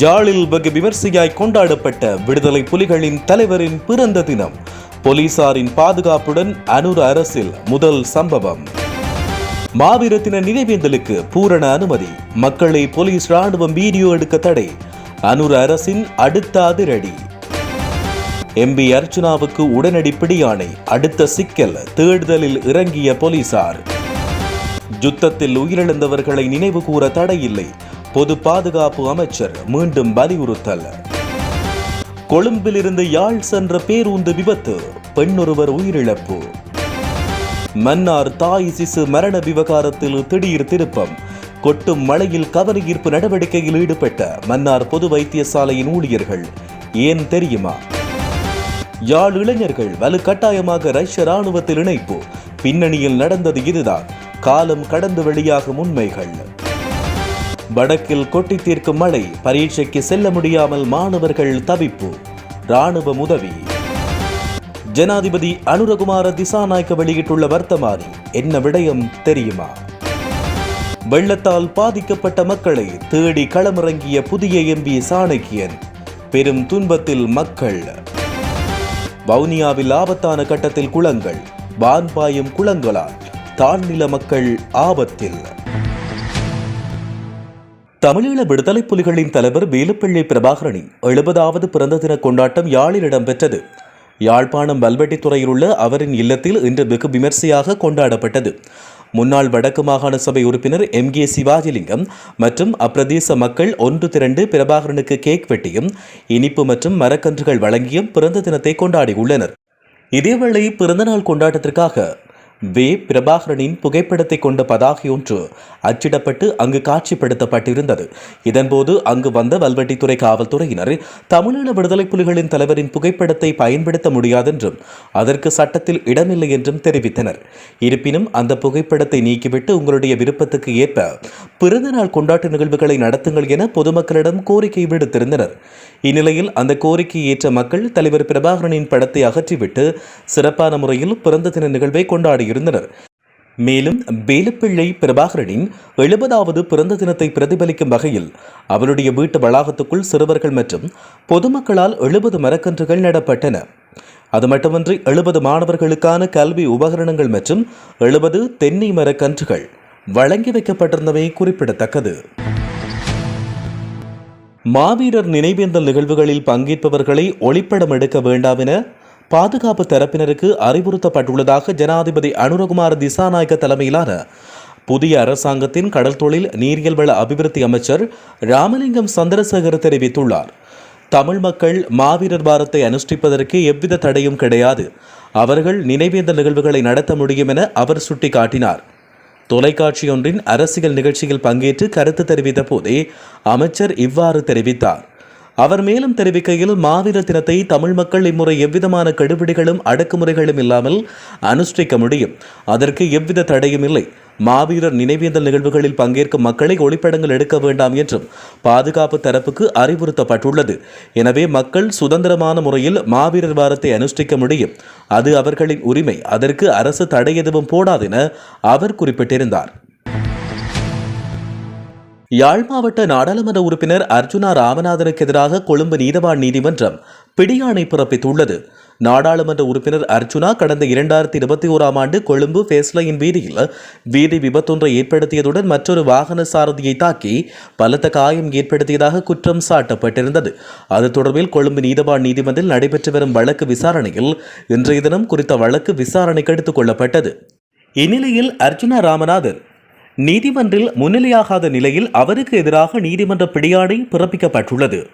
ஜாலில் வெகு விமர்சையாய் கொண்டாடப்பட்ட விடுதலை புலிகளின் தலைவரின் பிறந்த தினம் போலீசாரின் பாதுகாப்புடன் அனுர அரசில் முதல் சம்பவம். மாவீரத்தின நினைவேந்தலுக்கு பூரண அனுமதி மக்களை போலீஸ் ராணுவம் வீடியோ எடுக்க தடை அனுர அரசின் அடுத்த அதிரடி. எம்பி அர்ச்சுனாவுக்கு உடனடி பிடியாணை அடுத்த சிக்கல் தேடுதலில் இறங்கிய போலீசார். யுத்தத்தில் உயிரிழந்தவர்களை நினைவு கூற தடையில்லை பொது பாதுகாப்பு அமைச்சர் மீண்டும் வலியுறுத்தல். கொழும்பிலிருந்து யாழ் சென்ற பேருந்து விபத்து பெண்ணொருவர் உயிரிழப்பு. மன்னார் தாய் சிசு மரண விவகாரத்தில் திடீர் திருப்பம். கொட்டும் மழையில் கவனஈர்ப்பு நடவடிக்கையில் ஈடுபட்ட மன்னார் பொது வைத்தியசாலையின் ஊழியர்கள் ஏன் தெரியுமா? யாழ் இளைஞர்கள் வலுக்கட்டாயமாக ரஷ்ய ராணுவத்தில் இணைப்பு. பின்னணியில் நடந்தது இதுதான். காலம் கடந்து வெளியாகும் உண்மைகள். வடக்கில் கொட்டி தீர்க்கும் மழை பரீட்சைக்கு செல்ல முடியாமல் மாணவர்கள் தவிப்பு. ராணுவ உதவி. ஜனாதிபதி அனுரகுமார திசாநாயக்க வெளியிட்டுள்ள வர்த்தமானி என்ன விடயம் தெரியுமா? வெள்ளத்தால் பாதிக்கப்பட்ட மக்களை தேடி களமிறங்கிய புதிய எம்பி சாணக்கியன் பெரும் துன்பத்தில் மக்கள். வவுனியாவில் ஆபத்தான கட்டத்தில் குளங்கள் வான்பாயும் குளங்களால் தாழ்நில மக்கள் ஆபத்தில். தமிழீழ விடுதலை புலிகளின் தலைவர் வேலுப்பிள்ளை பிரபாகரனின் எழுபதாவது பிறந்த தின கொண்டாட்டம் யாழில் இடம்பெற்றது. யாழ்ப்பாணம் வல்வெட்டித்துறையில் உள்ள அவரின் இல்லத்தில் இன்று வெகு விமர்சையாக கொண்டாடப்பட்டது. முன்னாள் வடக்கு மாகாண சபை உறுப்பினர் எம். கே. சிவாஜிலிங்கம் மற்றும் அப்பிரதேச மக்கள் ஒன்று திரண்டு பிரபாகரனுக்கு கேக் வெட்டியும் இனிப்பு மற்றும் மரக்கன்றுகள் வழங்கியும் பிறந்த தினத்தை கொண்டாடியுள்ளனர். இதேவேளை பிறந்தநாள் கொண்டாட்டத்திற்காக வே பிரபாகரனின் புகைப்படத்தை கொண்ட பதாகை ஒன்று அச்சிடப்பட்டு அங்கு காட்சிப்படுத்தப்பட்டிருந்தது. இதன்போது அங்கு வந்த வல்வெட்டித்துறை காவல்துறையினர் தமிழீழ விடுதலை புலிகளின் தலைவரின் புகைப்படத்தை பயன்படுத்த முடியாதென்றும் அதற்கு சட்டத்தில் இடமில்லை என்றும் தெரிவித்தனர். இருப்பினும் அந்த புகைப்படத்தை நீக்கிவிட்டு உங்களுடைய விருப்பத்துக்கு ஏற்ப பிறந்தநாள் கொண்டாட்ட நிகழ்வுகளை நடத்துங்கள் என பொதுமக்களிடம் கோரிக்கை விடுத்திருந்தனர். இந்நிலையில் அந்த கோரிக்கையை ஏற்ற மக்கள் தலைவர் பிரபாகரனின் படத்தை அகற்றிவிட்டு சிறப்பான முறையில் பிறந்த தின நிகழ்வை இருந்தனர். மேலும் வேலுப்பிள்ளை பிரபாகரனின் எழுபதாவது பிறந்த தினத்தை பிரதிபலிக்கும் வகையில் அவருடைய வீட்டு வளாகத்துக்குள் சிறுவர்கள் மற்றும் பொதுமக்களால் எழுபது மரக்கன்றுகள் நடப்பட்டன. அது மட்டுமன்றி எழுபது மாணவர்களுக்கான கல்வி உபகரணங்கள் மற்றும் எழுபது தென்னை மரக்கன்றுகள் வழங்கி வைக்கப்பட்டிருந்தவை குறிப்பிடத்தக்கது. மாவீரர் நினைவேந்தல் நிகழ்வுகளில் பங்கேற்பவர்களை ஒளிப்படம் எடுக்க வேண்டாம் என பாதுகாப்பு தரப்பினருக்கு அறிவுறுத்தப்பட்டுள்ளதாக ஜனாதிபதி அனுரகுமார் திசாநாயக்க தலைமையிலான புதிய அரசாங்கத்தின் கடல் தொழில் நீரியல் வள அபிவிருத்தி அமைச்சர் ராமலிங்கம் சந்திரசேகர் தெரிவித்துள்ளார். தமிழ் மக்கள் மாவீரர் வாரத்தை அனுஷ்டிப்பதற்கு எவ்வித தடையும் கிடையாது. அவர்கள் நினைவேந்த நிகழ்வுகளை நடத்த முடியும் என அவர் சுட்டிக்காட்டினார். தொலைக்காட்சியொன்றின் அரசியல் நிகழ்ச்சியில் பங்கேற்று கருத்து தெரிவித்த போதே அமைச்சர் இவ்வாறு தெரிவித்தார். அவர் மேலும் தெரிவிக்கையில் மாவீர தினத்தை தமிழ் மக்கள் இம்முறை எவ்விதமான கெடுபிடிகளும் அடக்குமுறைகளும் இல்லாமல் அனுஷ்டிக்க முடியும். அதற்கு எவ்வித தடையும் இல்லை. மாவீரர் நினைவேந்தல் நிகழ்வுகளில் பங்கேற்கும் மக்களை ஒளிப்படங்கள் எடுக்க வேண்டாம் என்றும் பாதுகாப்பு தரப்புக்கு அறிவுறுத்தப்பட்டுள்ளது. எனவே மக்கள் சுதந்திரமான முறையில் மாவீரர் வாரத்தை அனுஷ்டிக்க முடியும். அது அவர்களின் உரிமை. அதற்கு அரசு தடை எதுவும் போடாதென அவர் குறிப்பிட்டிருந்தார். யாழ் மாவட்ட நாடாளுமன்ற உறுப்பினர் அர்ஜுனா ராமநாதனுக்கு எதிராக கொழும்பு நீதவான் நீதிமன்றம் பிடியாணை பிறப்பித்துள்ளது. நாடாளுமன்ற உறுப்பினர் அர்ஜுனா கடந்த இரண்டாயிரத்தி இருபத்தி ஓராம் ஆண்டு கொழும்பு ஃபேஸ்லையின் வீதியில் வீதி விபத்தொன்றை ஏற்படுத்தியதுடன் மற்றொரு வாகன சாரதியை தாக்கி பலத்த காயம் ஏற்படுத்தியதாக குற்றம் சாட்டப்பட்டிருந்தது. அது தொடர்பில் கொழும்பு நீதவான் நீதிமன்றில் நடைபெற்று வரும் வழக்கு விசாரணையில் இன்றைய தினம் குறித்த வழக்கு விசாரணைக்கு எடுத்துக் கொள்ளப்பட்டது. இந்நிலையில் அர்ஜுனா ராமநாதன் நீதிமன்றில் முன்னிலையாகாத நிலையில் அவருக்கு எதிராக நீதிமன்ற பிடியாணை பிறப்பிக்கப்பட்டுள்ளது.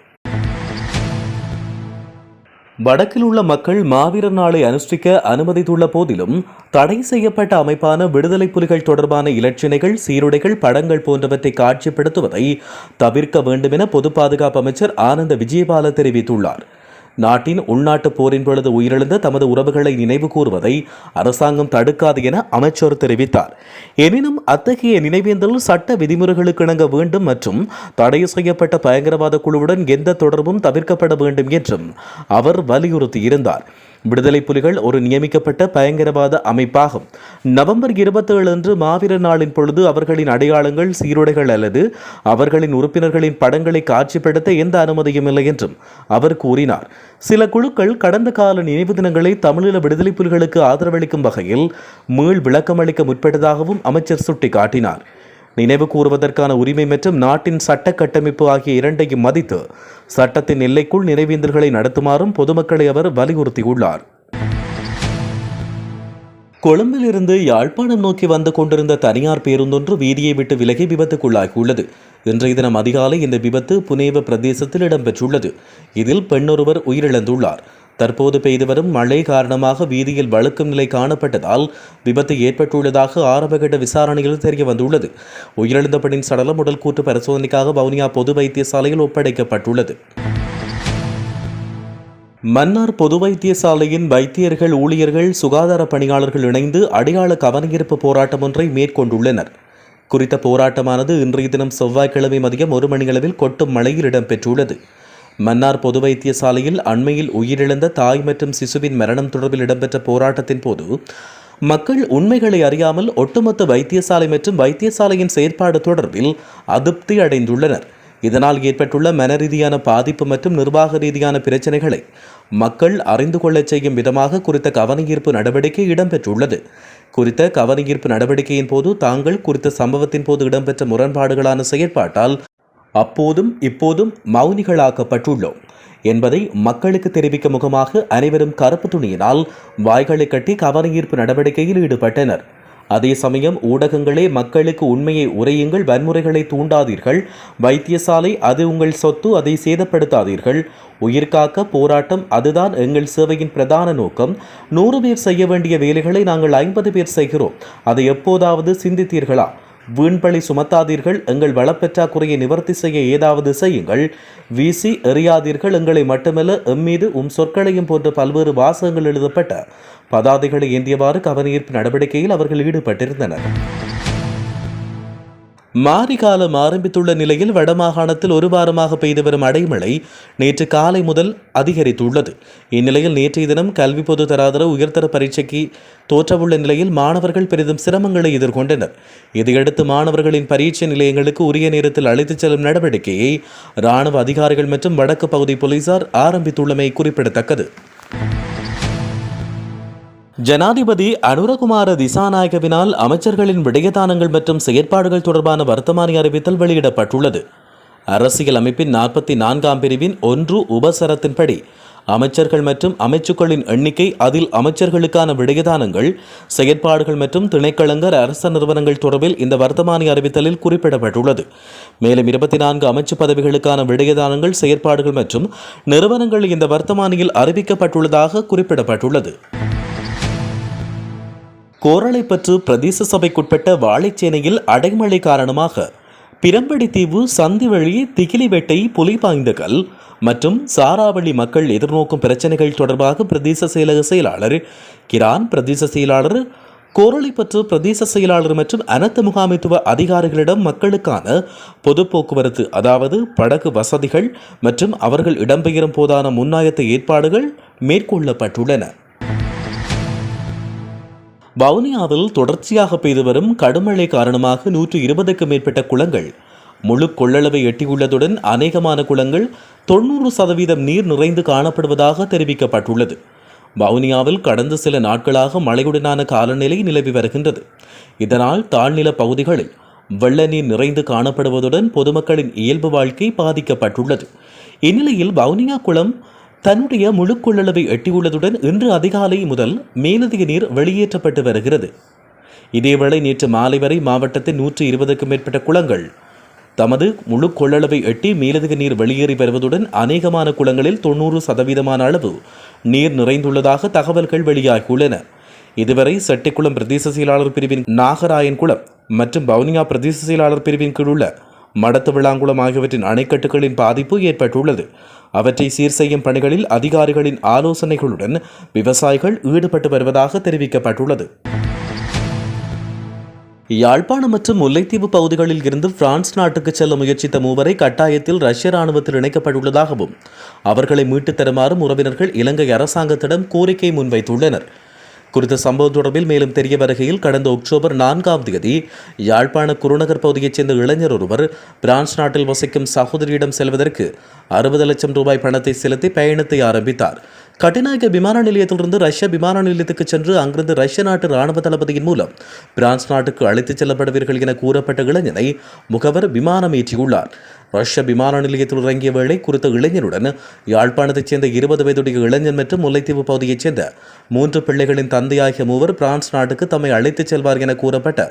வடக்கில் உள்ள மக்கள் மாவீரர் நாளை அனுஷ்டிக்க அனுமதித்துள்ள போதிலும் தடை செய்யப்பட்ட அமைப்பான விடுதலை புலிகள் தொடர்பான இலச்சினைகள் சீருடைகள் படங்கள் போன்றவற்றை காட்சிப்படுத்துவதை தவிர்க்க வேண்டும் என பொது பாதுகாப்பு அமைச்சர் ஆனந்த விஜயபால தெரிவித்துள்ளார். நாட்டின் உள்நாட்டு போரின் பொழுது உயிரிழந்த தமது உறவுகளை நினைவு கூறுவதை அரசாங்கம் தடுக்காது என அமைச்சர் தெரிவித்தார். எனினும் அத்தகைய நினைவேந்தல் சட்ட விதிமுறைகளுக்கு இணங்க வேண்டும் மற்றும் தடை செய்யப்பட்ட பயங்கரவாத குழுவுடன் எந்த தொடர்பும் தவிர்க்கப்பட வேண்டும் என்றும் அவர் வலியுறுத்தியிருந்தார். விடுதலை புலிகள் ஒரு நியமிக்கப்பட்ட பயங்கரவாத அமைப்பாகும். நவம்பர் இருபத்தேழு அன்று மாவீரர் நாளின் பொழுது அவர்களின் அடையாளங்கள் சீருடைகள் அல்லது அவர்களின் உறுப்பினர்களின் படங்களை காட்சிப்படுத்த எந்த அனுமதியும் இல்லை என்றும் அவர் கூறினார். சில குழுக்கள் கடந்த கால நினைவு தினங்களை தமிழீழ விடுதலை புலிகளுக்கு ஆதரவளிக்கும் வகையில் மீள் விளக்கமளிக்க முற்பட்டதாகவும் அமைச்சர் சுட்டிக்காட்டினார். நினைவு கூறுவதற்கான உரிமை மற்றும் நாட்டின் சட்ட கட்டமைப்பு ஆகிய இரண்டையும் மதித்து சட்டத்தின் எல்லைக்குள் நினைவேந்தல்களை நடத்துமாறும் பொதுமக்களை அவர் வலியுறுத்தியுள்ளார். கொழும்பிலிருந்து யாழ்ப்பாணம் நோக்கி வந்து கொண்டிருந்த தனியார் பேருந்தொன்று வீதியை விட்டு விலகி விபத்துக்குள்ளாகியுள்ளது. இன்றைய தினம் அதிகாலை இந்த விபத்து புனேவ பிரதேசத்தில் இடம்பெற்றுள்ளது. இதில் பெண்ணொருவர் உயிரிழந்துள்ளார். தற்போது பெய்து வரும் மழை காரணமாக வீதியில் வழுக்கும் நிலை காணப்பட்டதால் விபத்து ஏற்பட்டுள்ளதாக ஆரம்பகட்ட விசாரணையில் தெரிய வந்துள்ளது உயிரிழந்த சடலம் உடல் கூட்டு பரிசோதனைக்காக வவுனியா பொது வைத்தியசாலையில் ஒப்படைக்கப்பட்டுள்ளது. மன்னார் பொது வைத்தியசாலையின் வைத்தியர்கள் ஊழியர்கள் சுகாதார பணியாளர்கள் இணைந்து அடையாள கவனஈர்ப்பு போராட்டம் ஒன்றை மேற்கொண்டுள்ளனர். குறித்த போராட்டமானது இன்றைய தினம் செவ்வாய்க்கிழமை மதியம் ஒரு மணியளவில் கொட்டும் மழையில் இடம்பெற்றுள்ளது. மன்னார் பொது வைத்தியசாலையில் அண்மையில் உயிரிழந்த தாய் மற்றும் சிசுவின் மரணம் தொடர்பில் இடம்பெற்ற போராட்டத்தின் போது மக்கள் உண்மைகளை அறியாமல் ஒட்டுமொத்த வைத்தியசாலை மற்றும் வைத்தியசாலையின் செயற்பாடு தொடர்பில் அதிருப்தி அடைந்துள்ளனர். இதனால் ஏற்பட்டுள்ள மன ரீதியான பாதிப்பு மற்றும் நிர்வாக ரீதியான பிரச்சனைகளை மக்கள் அறிந்து கொள்ளச் செய்யும் விதமாக குறித்த கவனஈர்ப்பு நடவடிக்கை இடம்பெற்றுள்ளது. குறித்த கவனஈர்ப்பு நடவடிக்கையின் போது தாங்கள் குறித்த சம்பவத்தின் போது இடம்பெற்ற முரண்பாடுகளான செயற்பாட்டால் அப்போதும் இப்போதும் மௌனிகளாக்கப்பட்டுள்ளோம் என்பதை மக்களுக்கு தெரிவிக்கும் முகமாக அனைவரும் கருப்பு துணியினால் வாய்களை கட்டி கவனஈர்ப்பு நடவடிக்கையில் ஈடுபட்டனர். அதே சமயம் ஊடகங்களே மக்களுக்கு உண்மையை உரையுங்கள் வன்முறைகளை தூண்டாதீர்கள் வைத்தியசாலை அது உங்கள் சொத்து அதை சேதப்படுத்தாதீர்கள் உயிர்காக்க போராட்டம் அதுதான் எங்கள் சேவையின் பிரதான நோக்கம் நூறு பேர் செய்ய வேண்டிய வேலைகளை நாங்கள் ஐம்பது பேர் செய்கிறோம் அதை எப்போதாவது சிந்தித்தீர்களா? வீண்பழி சுமத்தாதீர்கள் எங்கள் வளப்பற்றாக்குறையை நிவர்த்தி செய்ய ஏதாவது செய்யுங்கள். வீசி எறியாதீர்கள் எங்களை மட்டுமல்ல எம்மீது உம் சொற்களையும் போன்ற பல்வேறு வாசகங்கள் எழுதப்பட்ட. பதாதைகளை ஏந்தியவாறு கவனஈர்ப்பு நடவடிக்கையில் அவர்கள் ஈடுபட்டிருந்தனர். மாரிகாலம் ஆரம்பித்துள்ள நிலையில் வடமாகாணத்தில் ஒரு வாரமாக பெய்து வரும் அடைமழை நேற்று காலை முதல் அதிகரித்துள்ளது. இந்நிலையில் நேற்றைய தினம் கல்வி பொது தராதர உயர்தர பரீட்சைக்கு தோற்றவுள்ள நிலையில் மாணவர்கள் பெரிதும் சிரமங்களை எதிர்கொண்டனர். இதையடுத்து மாணவர்களின் பரீட்சை நிலையங்களுக்கு உரிய நேரத்தில் அழைத்துச் செல்லும் நடவடிக்கையை இராணுவ அதிகாரிகள் மற்றும் வடக்கு பகுதி போலீசார் ஆரம்பித்துள்ளமை குறிப்பிடத்தக்கது. ஜனாதிபதி அனுரகுமார திசாநாயகவினால் அமைச்சர்களின் விடயதானங்கள் மற்றும் செயற்பாடுகள் தொடர்பான வர்த்தமானி அறிவித்தல் வெளியிடப்பட்டுள்ளது. அரசியல் அமைப்பின் நாற்பத்தி நான்காம் பிரிவின் ஒன்று உபசரத்தின்படி அமைச்சர்கள் மற்றும் அமைச்சுக்களின் எண்ணிக்கை அதில் அமைச்சர்களுக்கான விடயதானங்கள் செயற்பாடுகள் மற்றும் திணைக்களங்கர் அரச நிறுவனங்கள் தொடர்பில் இந்த வர்த்தமானி அறிவித்தலில் குறிப்பிடப்பட்டுள்ளது. மேலும் இருபத்தி நான்கு அமைச்சு பதவிகளுக்கான விடயதானங்கள் செயற்பாடுகள் மற்றும் நிறுவனங்கள் இந்த வர்த்தமானியில் அறிவிக்கப்பட்டுள்ளதாக குறிப்பிடப்பட்டுள்ளது. கோரளைப்பற்று பிரதேச சபைக்குட்பட்ட வாழைச்சேனையில் அடைமழை காரணமாக பிரம்படித்தீவு சந்திவழி திகிலிவேட்டை புலிபாய்ந்தகல் மற்றும் சாராவளி மக்கள் எதிர்நோக்கும் பிரச்சனைகள் தொடர்பாக பிரதேச செயலக செயலாளர் கிரான் பிரதேச செயலாளர் கோரளைப்பற்று பிரதேச செயலாளர் மற்றும் அனைத்து முகாமைத்துவ அதிகாரிகளிடம் மக்களுக்கான பொது போக்குவரத்து அதாவது படகு வசதிகள் மற்றும் அவர்கள் இடம்பெயரும் போதான முன்னாயத்த ஏற்பாடுகள் மேற்கொள்ளப்பட்டுள்ளன. வவுனியாவில் தொடர்ச்சியாக பெய்து வரும் கடுமழை காரணமாக நூற்று இருபதுக்கும் மேற்பட்ட குளங்கள் முழு கொள்ளளவை எட்டியுள்ளதுடன் அநேகமான குளங்கள் தொண்ணூறு சதவீதம் நீர் நிறைந்து காணப்படுவதாக தெரிவிக்கப்பட்டுள்ளது. வவுனியாவில் கடந்த சில நாட்களாக மழையுடனான காலநிலை நிலவி வருகின்றது. இதனால் தாழ்நில பகுதிகளில் வெள்ள நீர் நிறைந்து காணப்படுவதுடன் பொதுமக்களின் இயல்பு வாழ்க்கை பாதிக்கப்பட்டுள்ளது. இந்நிலையில் வவுனியா குளம் தன்னுடைய முழு கொள்ளளவை எட்டியுள்ளதுடன் இன்று அதிகாலை முதல் மேலதிக நீர் வெளியேற்றப்பட்டு வருகிறது. இதேவேளை நேற்று மாலை வரை மாவட்டத்தின் நூற்றி இருபதுக்கும் மேற்பட்ட குளங்கள் தமது முழு கொள்ளளவை எட்டி மேலதிக நீர் வெளியேறி வருவதுடன் அநேகமான குளங்களில் தொண்ணூறு சதவீதமான அளவு நீர் நிறைந்துள்ளதாக தகவல்கள் வெளியாகியுள்ளன. இதுவரை செட்டிக்குளம் பிரதேச செயலாளர் பிரிவின் நாகராயன் குளம் மற்றும் பவுனியா பிரதேச செயலாளர் பிரிவின் கீழ் உள்ள மடத்து விளாங்குளம் ஆகியவற்றின் அணைக்கட்டுகளின் பாதிப்பு ஏற்பட்டுள்ளது. அவற்றை சீர் செய்யும் பணிகளில் அதிகாரிகளின் ஆலோசனைகளுடன் விவசாயிகள் ஈடுபட்டு வருவதாக தெரிவிக்கப்பட்டுள்ளது. யாழ்ப்பாணம் மற்றும் முல்லைத்தீவு பகுதிகளில் இருந்து பிரான்ஸ் நாட்டுக்கு செல்ல முயற்சித்த மூவரை கட்டாயத்தில் ரஷ்ய ராணுவத்தில் இணைக்கப்பட்டுள்ளதாகவும் அவர்களை மீட்டுத் தருமாறும் உறவினர்கள் இலங்கை அரசாங்கத்திடம் கோரிக்கை முன்வைத்துள்ளனர். குறித்த சம்பவம் தொடர்பில் மேலும் தெரிய வருகையில் கடந்த அக்டோபர் நான்காம் தேதி யாழ்ப்பாண குருநகர் பகுதியைச் சேர்ந்த இளைஞர் ஒருவர் பிரான்ஸ் நாட்டில் வசிக்கும் சகோதரியிடம் செல்வதற்கு அறுபது லட்சம் ரூபாய் பணத்தை செலுத்தி பயணத்தை ஆரம்பித்தார். கட்டுநாயக்க விமான நிலையத்திலிருந்து ரஷ்ய விமான நிலையத்துக்கு சென்று அங்கிருந்து ரஷ்ய நாட்டு ராணுவ தளபதியின் மூலம் பிரான்ஸ் நாட்டுக்கு அழைத்துச் செல்லப்படுவீர்கள் என கூறப்பட்ட இளைஞனை முகவர் விமானம் ஏற்றியுள்ளார் ரஷ்ய விமான நிலையத்தில் இறங்கிய வேளை குறித்த இளைஞருடன் யாழ்ப்பாணத்தைச் சேர்ந்த இருபது வயதுடைய இளைஞன் மற்றும் முல்லைத்தீவு பகுதியைச் சேர்ந்த மூன்று பிள்ளைகளின் தந்தையாகிய மூவர் பிரான்ஸ் நாட்டுக்கு தம்மை அழைத்துச் செல்வார் என கூறப்பட்ட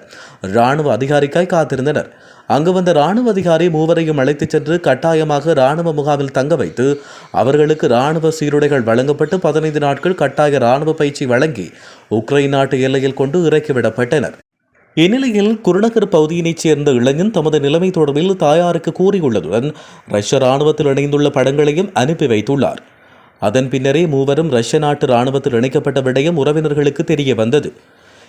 இராணுவ அதிகாரிக்காய் காத்திருந்தனர். அங்கு வந்த இராணுவ அதிகாரி மூவரையும் அழைத்துச் சென்று கட்டாயமாக இராணுவ முகாமில் தங்க வைத்து அவர்களுக்கு இராணுவ சீருடைகள் வழங்கப்பட்டு பதினைந்து நாட்கள் கட்டாய இராணுவ பயிற்சி வழங்கி உக்ரைன் நாட்டு எல்லையில் கொண்டு இறக்கிவிடப்பட்டனர். இந்நிலையில் குருநகர் பகுதியினைச் சேர்ந்த இளைஞன் தமது நிலைமை தொடர்பில் தாயாருக்கு கூறியுள்ளதுடன் ரஷ்ய ராணுவத்தில் இணைந்துள்ள படங்களையும் அனுப்பி வைத்துள்ளார். அதன் பின்னரே மூவரும் ரஷ்ய நாட்டு ராணுவத்தில் இணைக்கப்பட்ட விடயம் உறவினர்களுக்கு தெரிய வந்தது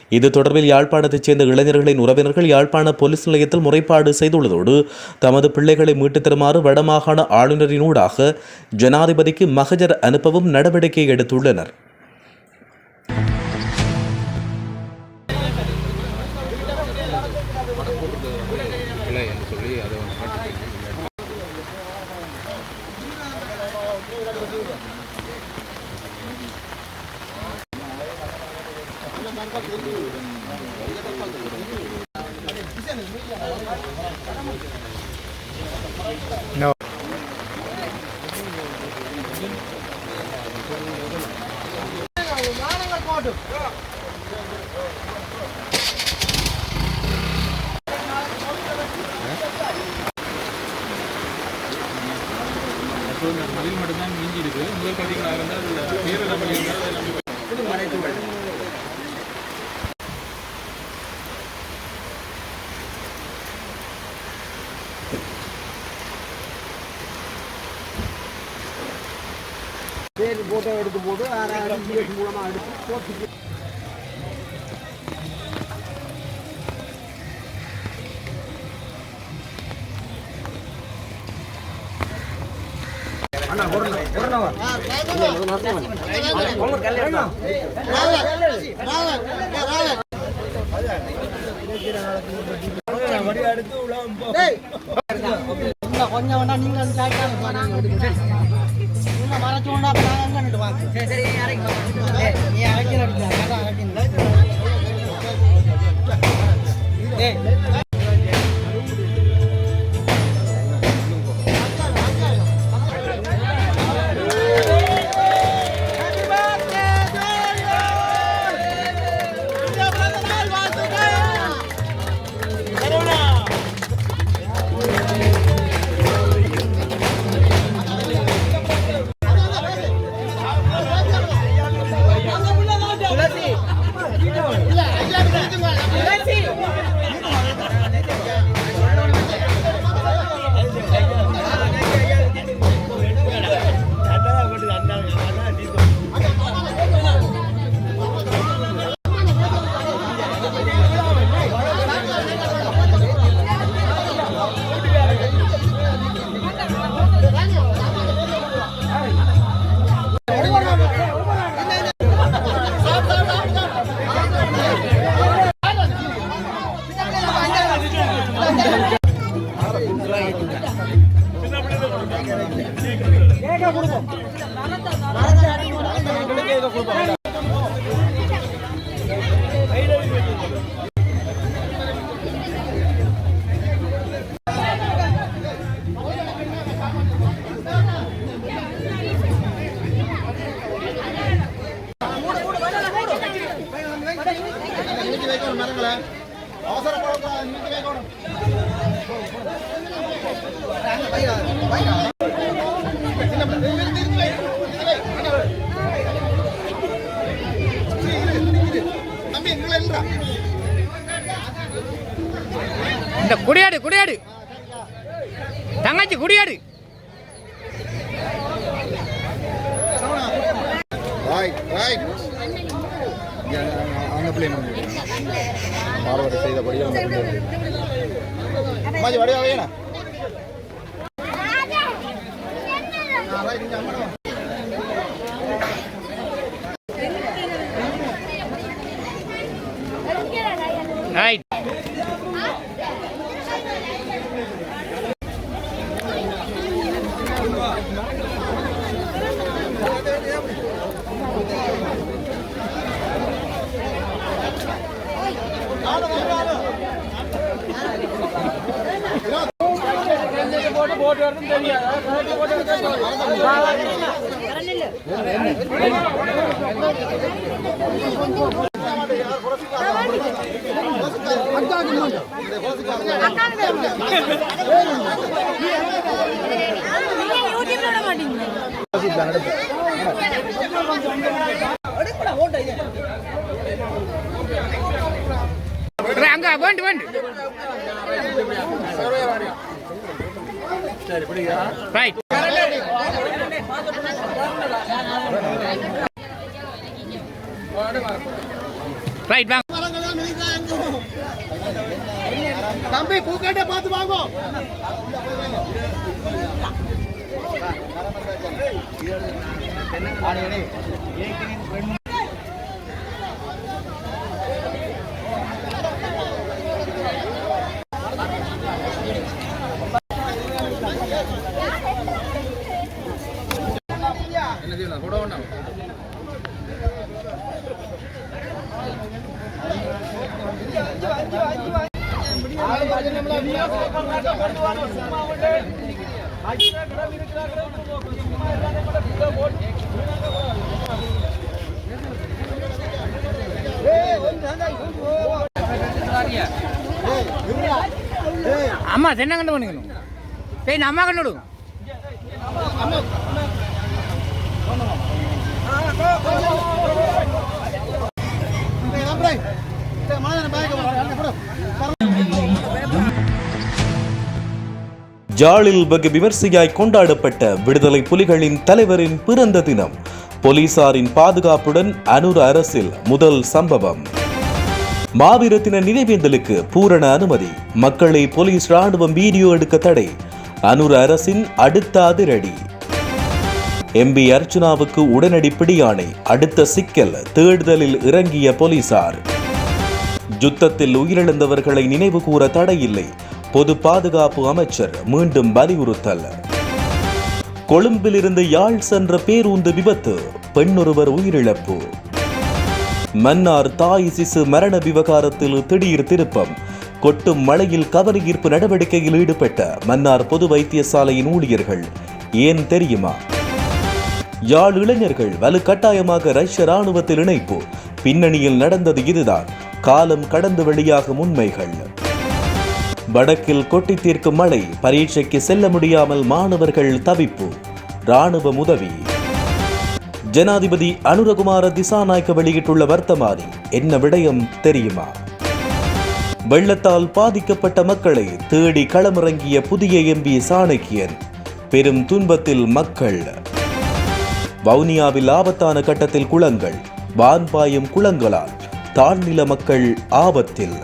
இது தொடர்பில் யாழ்ப்பாணத்தைச் சேர்ந்த இளைஞர்களின் உறவினர்கள் யாழ்ப்பாண போலீஸ் நிலையத்தில் முறைப்பாடு செய்துள்ளதோடு தமது பிள்ளைகளை மீட்டுத் தருமாறு வடமாகாண ஆளுநரினூடாக ஜனாதிபதிக்கு மகஜர் அனுப்பவும் நடவடிக்கை எடுத்துள்ளனர். மட்டும்தான் மிஞ்சி இருக்கு முதல் பார்த்தீங்கன்னா இருந்தால் அதில் பேர் நம்ம எல்லாமே பேர் போட்டோ எடுத்து போட்டு அதை ஜிஎஸ் மூலமாக எடுத்து போட்டு கொஞ்சம் நாங்க அங்க நின்று வாங்க சரி சரி நீ இறக்கி நீ இறக்கி இந்த குடியாடு குடியாடு. தங்கச்சி குடியாடு. ரைட் ரைட் அங்க வேண்டு வேண்டு ரைட் ரைட் வாங்க தம்பி பூக்கட்டை பார்த்து வாங்கோ அம்மா என்ன கண்டு பண்ணிக்கணும் சரி நம்ம கண்டு விடுங்க ஜாலில் வெகு விமர்சையாய் கொண்டாடப்பட்ட விடுதலை புலிகளின் தலைவரின் பிறந்த தினம் போலீசாரின் பாதுகாப்புடன் அனுர அரசில் முதல் சம்பவம். மாவீரத்தின நினைவேந்தலுக்கு பூரண அனுமதி. மக்களை போலீஸ் ராணுவம் வீடியோ எடுக்க தடை. அனுர அரசின் அடுத்த அதிரடி. எம்பி அர்ச்சுனாவுக்கு உடனடி பிடியாணை. அடுத்த சிக்கல் தேடுதலில் இறங்கிய போலீசார். யுத்தத்தில் உயிரிழந்தவர்களை நினைவு கூற தடையில்லை. பொது பாதுகாப்பு அமைச்சர் மீண்டும் வலியுறுத்தல். கொழும்பிலிருந்து யாழ் சென்ற பேருந்து விபத்து. பெண்ணொருவர் உயிரிழப்பு. மன்னார் தாய் சிசு மரண விவகாரத்தில் திடீர் திருப்பம். கொட்டும் மழையில் கவனஈர்ப்பு நடவடிக்கையில் ஈடுபட்ட மன்னார் பொது வைத்தியசாலையின் ஊழியர்கள். ஏன் தெரியுமா? யாழ் இளைஞர்கள் வலுக்கட்டாயமாக ரஷ்ய ராணுவத்தில் இணைப்பு. பின்னணியில் நடந்தது இதுதான். காலம் கடந்து வெளியாகும் உண்மைகள். வடக்கில் கொட்டி தீர்க்கும் மழை பரீட்சைக்கு செல்ல முடியாமல் மாணவர்கள் தவிப்பு. ராணுவ உதவி. ஜனாதிபதி அனுரகுமார திசாநாயக்க வெளியிட்டுள்ள வர்த்தமானி என்ன விடயம் தெரியுமா? வெள்ளத்தால் பாதிக்கப்பட்ட மக்களை தேடி களமிறங்கிய புதிய எம்பி சாணக்கியன் பெரும் துன்பத்தில் மக்கள். வவுனியாவில் ஆபத்தான கட்டத்தில் குளங்கள் வான்பாயும் குளங்களால் தாழ்நில மக்கள் ஆபத்தில்.